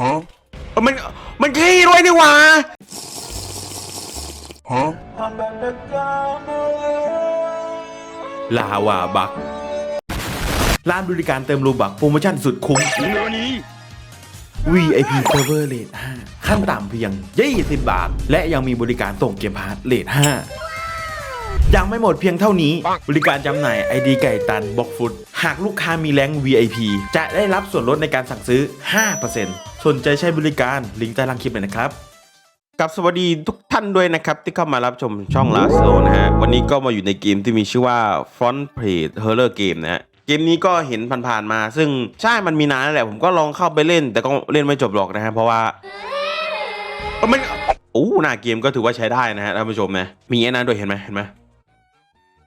Huh? เอ้ามันมันขี้ด้วยนี่หว่า Huh? ลาวาบักร้านบริการเติมรูบักโปรโมชั่นสุดคุ้ม VIP Server Rate 5ขั้นต่ำเพียง 20 บาท และยังมีบริการส่งเกมพาร์ทเลท5 ยังไม่หมดเพียงเท่านี้ บริการจำหน่าย ID ไก่ตันบ็อกฟุต หากลูกค้ามีแรงค์ VIP จะได้รับส่วนลดในการสั่งซื้อ 5%สนใจใช้บริการลิงก์ใต้ล่างคลิปเลยนะครับกับสวัสดีทุกท่านด้วยนะครับที่เข้ามารับชมช่อง Last Row นะฮะ วันนี้ก็มาอยู่ในเกมที่มีชื่อว่า Front Page Horror Game นะฮะเกมนี้ก็เห็นผ่านๆมา ซึ่งใช่มันมีนานแล้วแหละ ผมก็ลองเข้าไปเล่น แต่ก็เล่นไม่จบหรอกนะฮะ เพราะว่าเอ้ามันโอ้หน้าเกมก็ถือว่าใช้ได้นะฮะท่านผู้ชมนะมีไอ้นั้นด้วยเห็นไหมเห็นไหม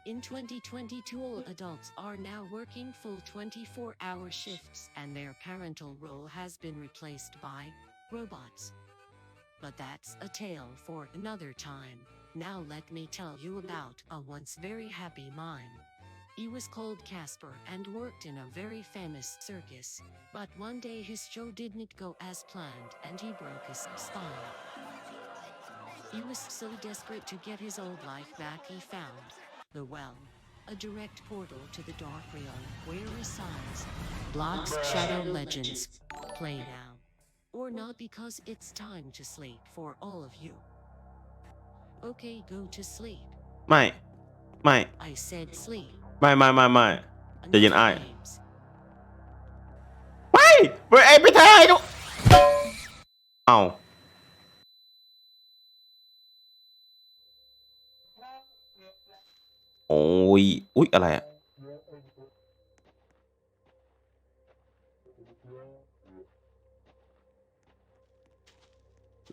In 2022, all adults are now working full 24 hour shifts, and their parental role has been replaced by robots. But that's a tale for another time. Now, let me tell you about a once very happy mime. He was called Casper and worked in a very famous circus. But one day his show didn't go as planned and he broke his spine. He was so desperate to get his old life back, he found the well, a direct portal to the dark realm where resides Block's Shadow Legends. Play now, or not because it's time to sleep for all of you. Okay, go to sleep. ไม่ ไม่ I said sleep. ไม่ไม่ไม่ไม่ Enough Did you eye? games. ไปไปไอ้ไปถ่ายดูเอา โอ้ย อุ๊ย อะไรอะ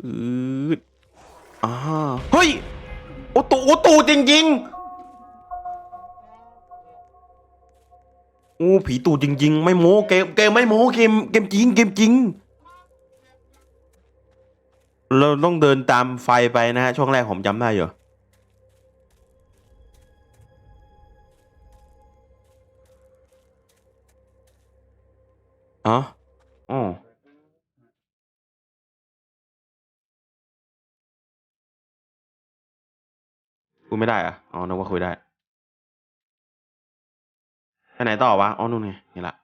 อืดอ่าเฮ้ย โอตูโอตูจริงๆโอ้ผีตูจริง ๆ ไม่โม้เกมเกมไม่โม้เกมเกมจริงเกมจริง เราต้องเดินตามไฟไปนะฮะ ช่วงแรกผมจำได้อยู่ อ๋ออ๋อคุยไม่ได้เหรอะอ๋อนึกว่าคุยได้ไปไหนต่อวะ อ๋อ นู่นไงนี่ละ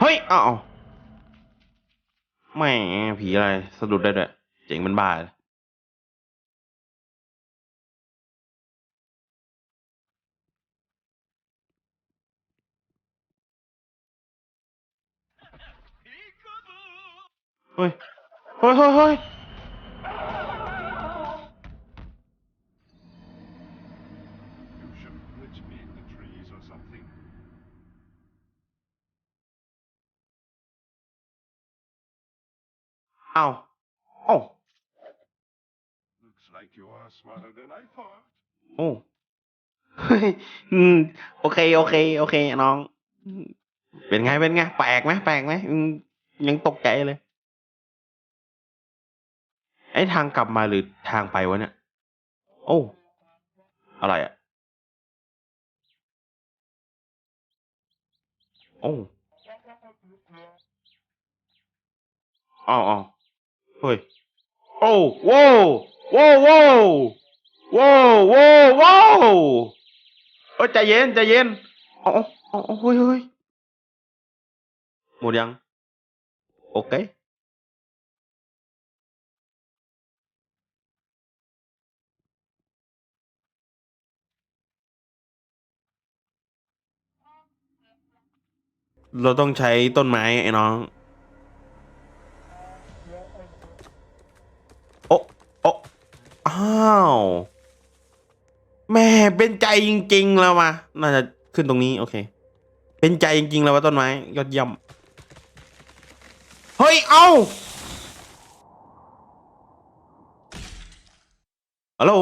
เฮ้ยอ้าวแหม่ผีอะไร สะดุดได้ด้วย เจ๋งมันบ้าเลยเฮ้ย เฮ้ยเฮ้ยเฮ้ย You should glitch me in the trees or something. อ้าวโอ้า Looks like you are smarter than I thought. โอ้เฮ้ยอืมโอเค โอเค โอเค น้องอืมเป็นไง เป็นไง แปลกไหมแปลกไหมอืมยังตกใจเลยไอ้ทางกลับมาหรือทางไปวะเนี่ย โอ้ อะไรอะโอ้อ้าวอ้าวเฮ้ย โอ้โว้วโว้วโว้วโว้วโว้วโว้เอ้ยใจเย็นใจเย็นเอาเอาเอเฮ้ยเฮ้ยหมดยัง โอเค เราต้องใช้ต้นไม้ไอ้น้อง โอ้โอ้อ้าว แม่เป็นใจจริงๆแล้วมาน่าจะขึ้นตรงนี้ โอเค เป็นใจจริงๆแล้วว่าต้นไม้ ยอดเยี่ยม เฮ้ย เอาฮัลโหล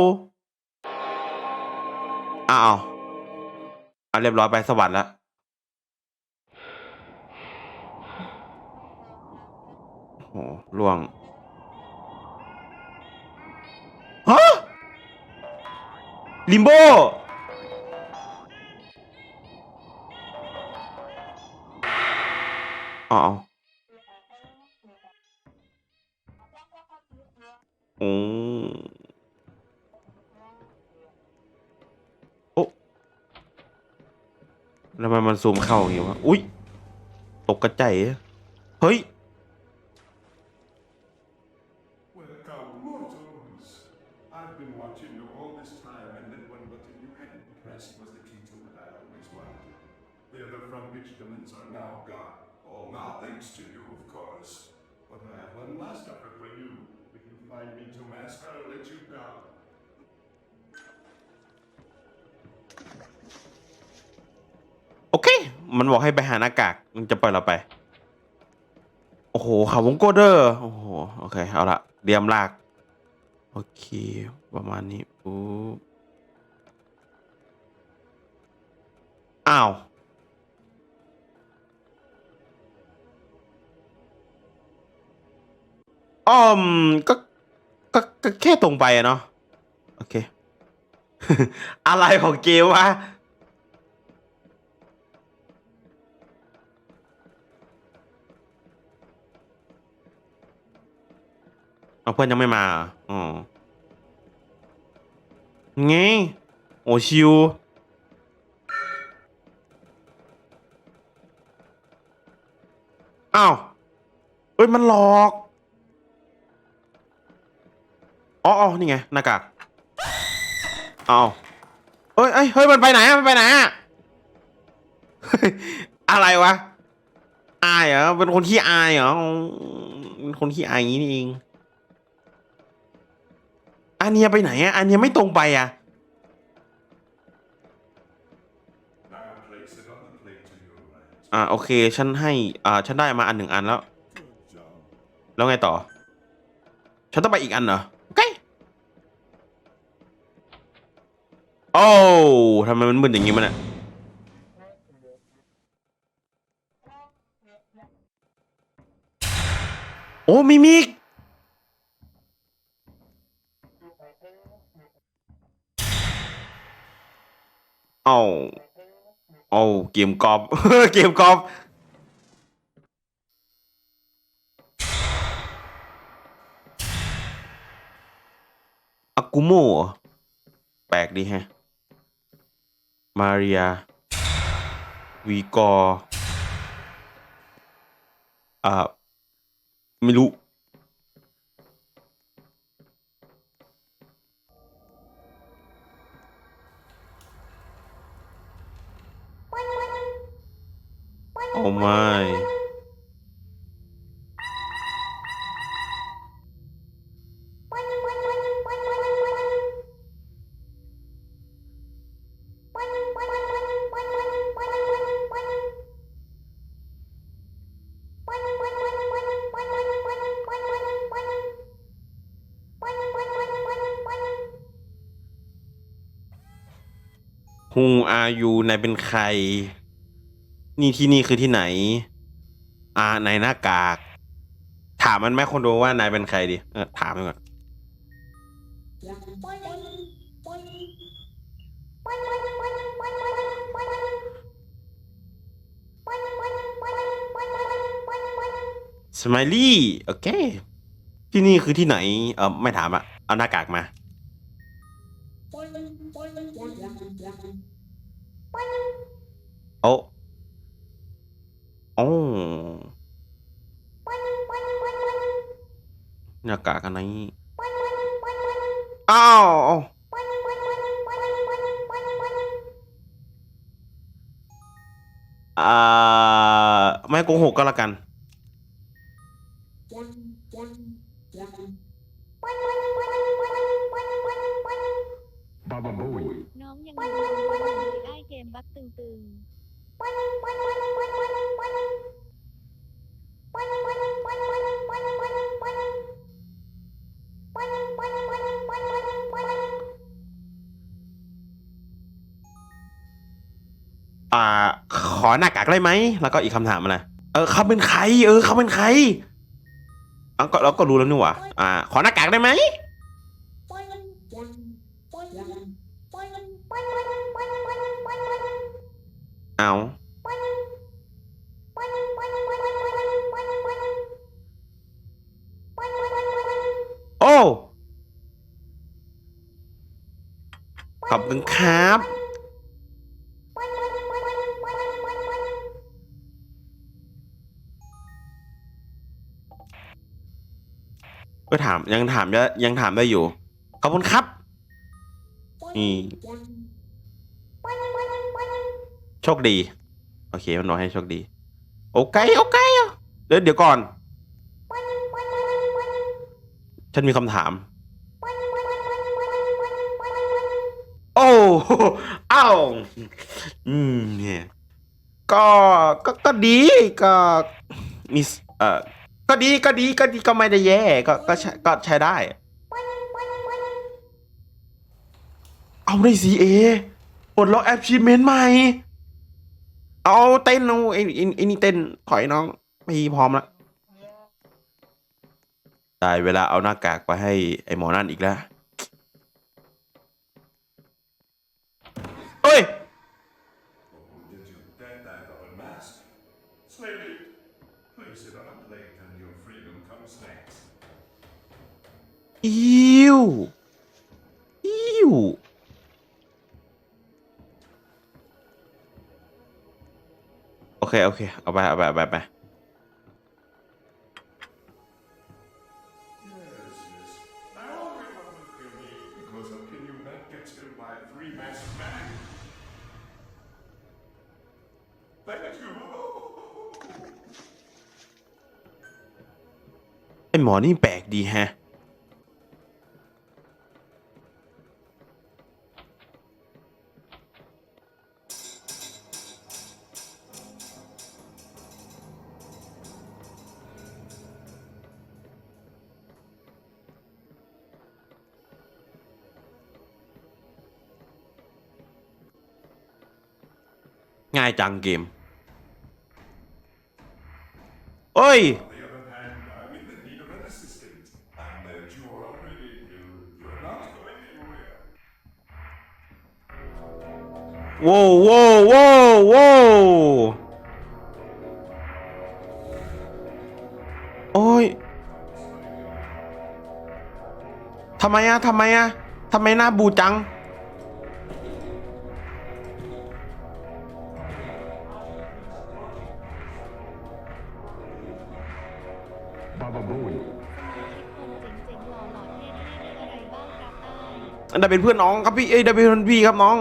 อ้าวอะเรียบร้อยไปสวรรค์แล้ว โอ้ล่วงฮะลิมโบอ๋อโอ้โอ้แล้วมันมันซูมเข้าอย่างงี้วะ อุ้ย ตกกระใจ เฮ้ย hadn't pressed was the key to what I always wanted. The other from which dimensions are now gone. All now thanks to you, of course. But I have one last offer for you. If you find me to mask, I'll let you go. โอเคมันบอกให้ไปหาหน้ากากมันจะปล่อยเราไป โอ้โหเขาวงโกเดอร์โอ้โห โอเค เอาละเตรียมลาก โอเค ประมาณนี้ปุ๊บ อ้าว อ้อมก็ก็ก็แค่ตรงไปอะเนาะ โอเค อะไรของเกมวะ เอาเพื่อนยังไม่มาเหรออ๋อไงโอชิว อ้าวเอ้ยมันหลอก อ๋ออนี่ไงหน้ากากเอาเฮ้ยเอ้ยเฮ้ยมันไปไหนอะมันไปไหนอะอะไรวะ อายเหรอ เป็นคนขี้อายเหรอเป็นคนขี้อายอย่างนี้นี่เองอันเนี้ยไปไหนอะอันเนี้ยไม่ตรงไปอะ อ่าโอเค ฉันให้ อ่า ฉันได้มาอันหนึ่งอันแล้ว Good job. แล้วไงต่อ ฉันต้องไปอีกอันเหรอ โอเค โอ้ทำไมมันมึนอย่างงี้มันอะโอ้มิมิกเอา เอาเกมกอล์ฟเกมกอล์ฟอากุโมแปลกดีแฮะ มาเรีย วีกอ อ่า ไม่รู้ โอ้ไม่ Who are you นายเป็นใคร นี่ที่นี่คือที่ไหน อ่านายหน้ากาก ถามมันแม่คนดูว่านายเป็นใครดิเออถามมันก่อนสไมลี่ โอเค ที่นี่คือที่ไหน เออไม่ถามอะเอาหน้ากากมาโอ้ โอ้หน้ากากอันไหนอ้าวอ่าไม่โกหกก็แล้วกัน Baba Booey. น้องยังมีความหวังเลยไอ้เกมบักตึงๆ อ่า ขอหน้ากากได้ไหม แล้วก็อีกคำถามอะไรเออเขาเป็นใคร เออเขาเป็นใครอะก็เราก็รู้แล้วนี่หว่าอ่า ขอหน้ากากได้ไหม เอาโอ้ ขอบคุณครับ ก็ถามยังถามได้ยังถามได้อยู่ ขอบคุณครับ นี่ โชคดี โอเคมันบอกให้โชคดี โอเคโอเคอะเดี๋ยวเดี๋ยวก่อน ฉันมีคำถาม โอ้อ้าวอืมเนี่ยก็ก็ก็ดีก็มีเอ่อก็ดีก็ดีก็ดีก็ไม่ได้แย่ก็ก็ใช้ก็ใช้ได้ เอาได้สีเอปลดล็อกแอปชีเมนใหม่ เอาเต้นเอาไอ้ไอ้ไอ้นี่เต้นถอยน้องพี่พร้อมแล้วได้เวลาเอาหน้ากากไปให้ไอ้หมอนั่นอีกแล้วเอ้ย Did you get that โอเค โอเค เอาไป เอาไปเไปไปไอหมอนี่แปลกดีแฮะ ง่ายจังเกมโอ้ยว้าวว้าวว้าวโอ๊ยทำไมอะทำไมอะทำไมหน้าบูจัง อันดับเป็นเพื่อนน้องครับพี่เอ้ยได้เป็นเพื่อนพี่ครับน้อง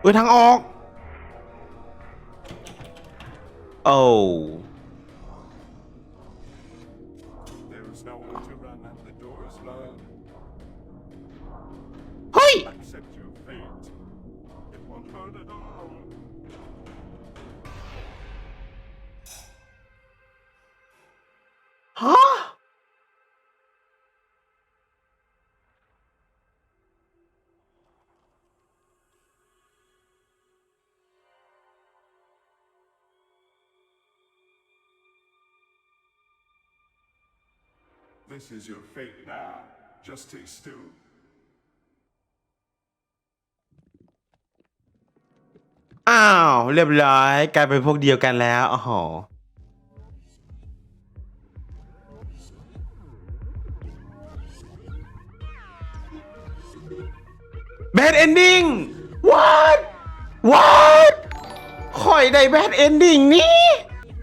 เออทางออก โอ้ There is no one to run and the door is locked. เฮ้ย This is your fate now. Just stay still. อ้าว เรียบร้อยกลายเป็นพวกเดียวกันแล้วอ๋อแบดเอนดิ้ง what what ข่อยได้แบดเอนดิ้งนี่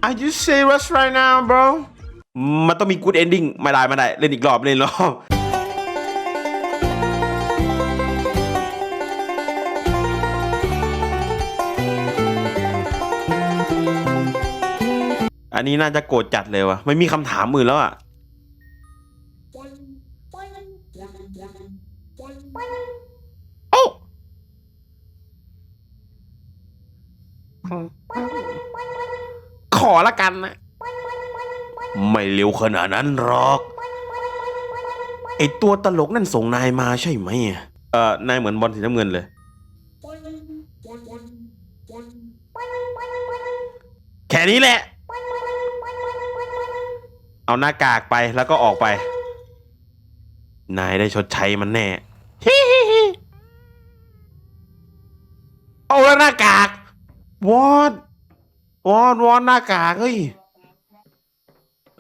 are you serious right now bro มันต้องมี good ending ไม่ได้ไม่ได้ เล่นอีกรอบ เล่นอีกรอบอันนี้น่าจะโกรธจัดเลยวะไม่มีคำถามอื่นแล้วอะโอ้ขอละกันนะ ไม่เร็วขนาดนั้นหรอก ไอตัวตลกนั่นส่งนายมาใช่ไหมอะเออนายเหมือนบอลสีน้ำเงินเลย แค่นี้แหละ เอาหน้ากากไปแล้วก็ออกไป นายได้ชดใช้มันแน่เอาแล้วหน้ากาก วอดวอดวอดหน้ากากเฮ้ย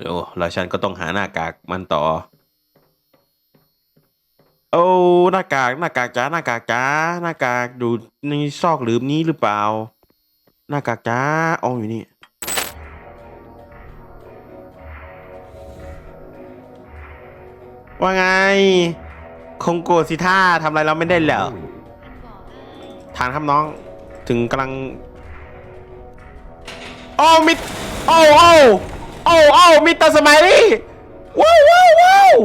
โอ้แล้วฉันก็ต้องหาหน้ากากมันต่อ โอ้หน้ากากหน้ากากจ้าหน้ากากจ้าหน้ากากดูในซอกหลืมนี้หรือเปล่า หน้ากากจ้าอ๋ออยู่นี่ว่าไง คงโกรธสิท่าทำอะไรเราไม่ได้เหรอทานทานครับน้องถึงกำลังโอ้มิดโอ้โอ้ โอ้โอ้มิสเตอร์สมัยลี่ว้าวว้าวว้าว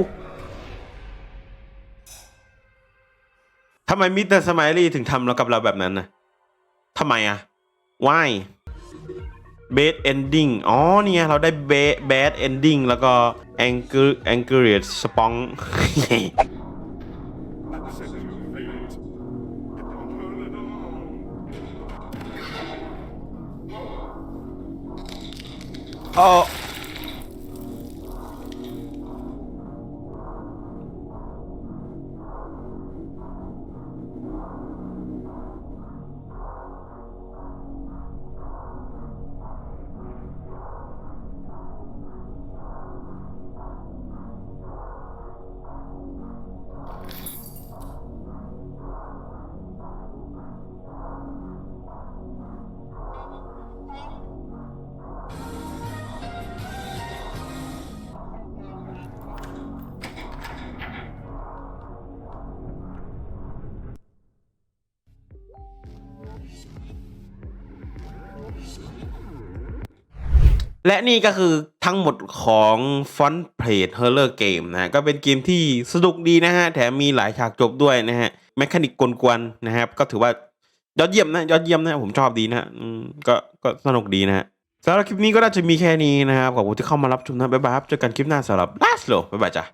ทำไมมิสเตอร์สมัยลี่ถึงทำเรากับเราแบบนั้นนะทำไมอะ why bad ending อ๋อเนี่ยเราได้ bad bad ending แล้วก็ anger angriest spong Accept your fate. Don't hold it alone. โอ้ และนี่ก็คือทั้งหมดของ Font Plate Horror Game นะฮะก็เป็นเกมที่สนุกดีนะฮะ แถมมีหลายฉากจบด้วยนะฮะแมคานิกกวนๆนะครับ ก็ถือว่ายอดเยี่ยมนะ ยอดเยี่ยมนะ ผมชอบดีนะก็ก็สนุกดีนะฮะสำหรับคลิปนี้ก็น่าจะมีแค่นี้นะครับ ขอบคุณที่เข้ามารับชมนะ บ๊ายบายครับเจอกันคลิปหน้าสำหรับ Last Low บ๊ายบายจ้ะ